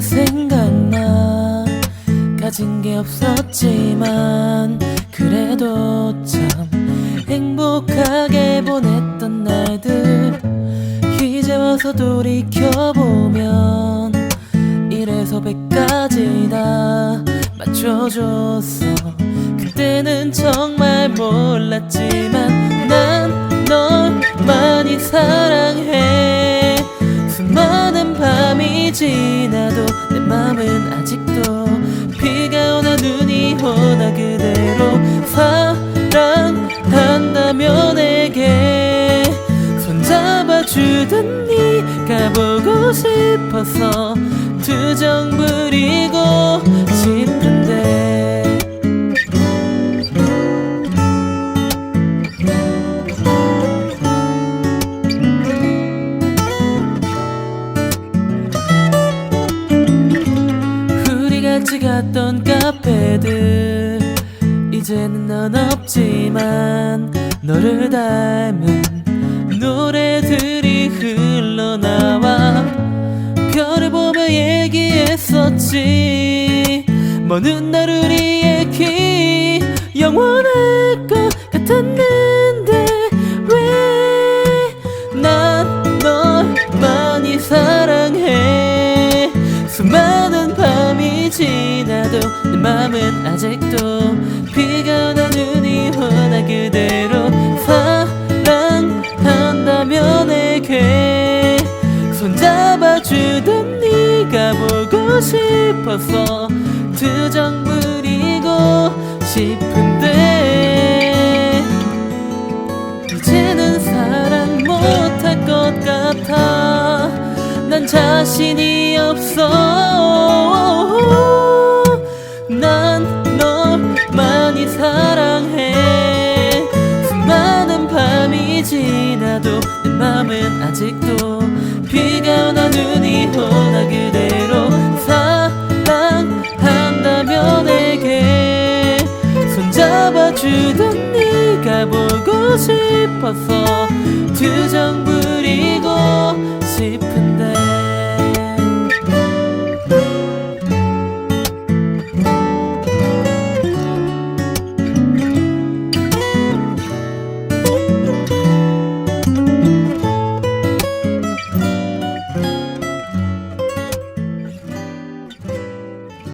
생각나. 가진 게 없었지만 그래도 참 행복하게 보냈던 날들. 이제 와서 돌이켜보면 이래서 백까지 다 맞춰줬어. 그때는 정말 몰랐지만 난 널 많이 사랑 지나도 내 맘은 아직도 비가 오나 눈이 오나 그대로 사랑한다면 내게 손잡아주던 네가 보고 싶어서 투정 부리고 싶은 같이 갔던 카페들. 이제는 넌 없지만 너를 닮은 노래들이 흘러나와. 별을 보며 얘기했었지. 먼날 우리의 기 영원할 것 내 맘은 아직도 비가 오나 눈이 오나 그대로 사랑한다면 내게 손잡아주던 네가 보고 싶어서 투정 부리고 싶은데 이제는 사랑 못할 것 같아. 난 자신이 없어 지나도 내 맘은 아직도 비가 오나 눈이 오나 그대로 사랑한다면 내게 손잡아주던 네가 보고 싶어서 두